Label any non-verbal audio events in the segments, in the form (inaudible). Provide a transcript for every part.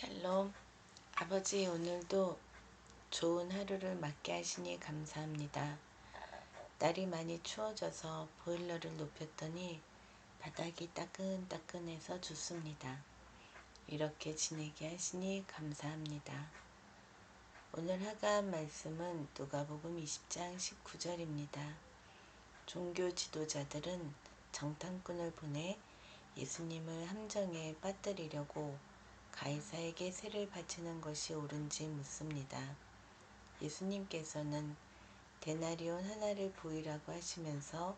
샬롬 아버지 오늘도 좋은 하루를 맞게 하시니 감사합니다. 날이 많이 추워져서 보일러를 높였더니 바닥이 따끈따끈해서 좋습니다. 이렇게 지내게 하시니 감사합니다. 오늘 하가한 말씀은 누가복음 20장 19절입니다. 종교 지도자들은 정탐꾼을 보내 예수님을 함정에 빠뜨리려고 가이사에게 세를 바치는 것이 옳은지 묻습니다. 예수님께서는 데나리온 하나를 보이라고 하시면서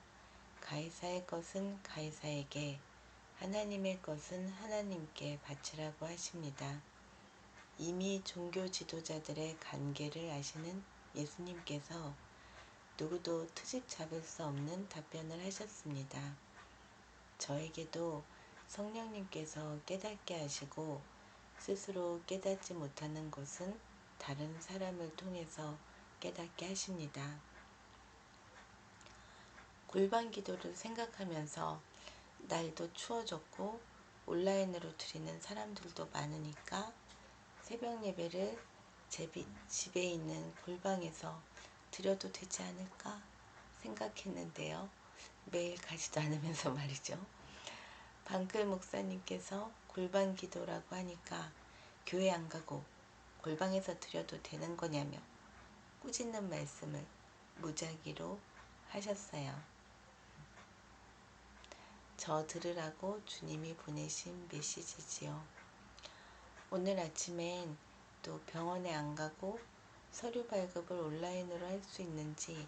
가이사의 것은 가이사에게 하나님의 것은 하나님께 바치라고 하십니다. 이미 종교 지도자들의 관계를 아시는 예수님께서 누구도 트집 잡을 수 없는 답변을 하셨습니다. 저에게도 성령님께서 깨닫게 하시고 스스로 깨닫지 못하는 것은 다른 사람을 통해서 깨닫게 하십니다. 골반 기도를 생각하면서 날도 추워졌고 온라인으로 드리는 사람들도 많으니까 새벽 예배를 집에 있는 골방에서 드려도 되지 않을까 생각했는데요. 매일 가지도 않으면서 (laughs) 말이죠. 방클 목사님께서 골방 기도라고 하니까 교회 안 가고 골방에서 드려도 되는 거냐며 꾸짖는 말씀을 무작위로 하셨어요. 저 들으라고 주님이 보내신 메시지지요. 오늘 아침엔 또 병원에 안 가고 서류 발급을 온라인으로 할 수 있는지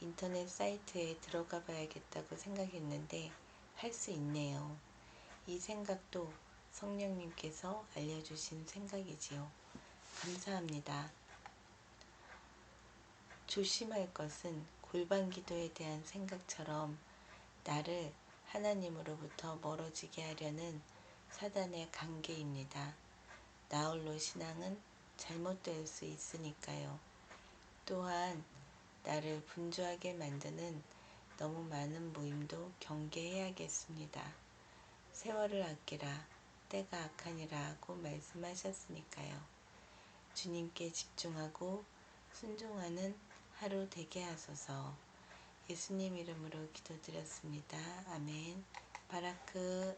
인터넷 사이트에 들어가 봐야겠다고 생각했는데 할 수 있네요. 이 생각도 성령님께서 알려주신 생각이지요. 감사합니다. 조심할 것은 골반 기도에 대한 생각처럼 나를 하나님으로부터 멀어지게 하려는 사단의 관계입니다. 나홀로 신앙은 잘못될 수 있으니까요. 또한 나를 분주하게 만드는 너무 많은 모임도 경계해야겠습니다. 세월을 아끼라 때가 악하니라고 말씀하셨으니까요. 주님께 집중하고 순종하는 하루 되게 하소서 예수님 이름으로 기도드렸습니다. 아멘. 바라크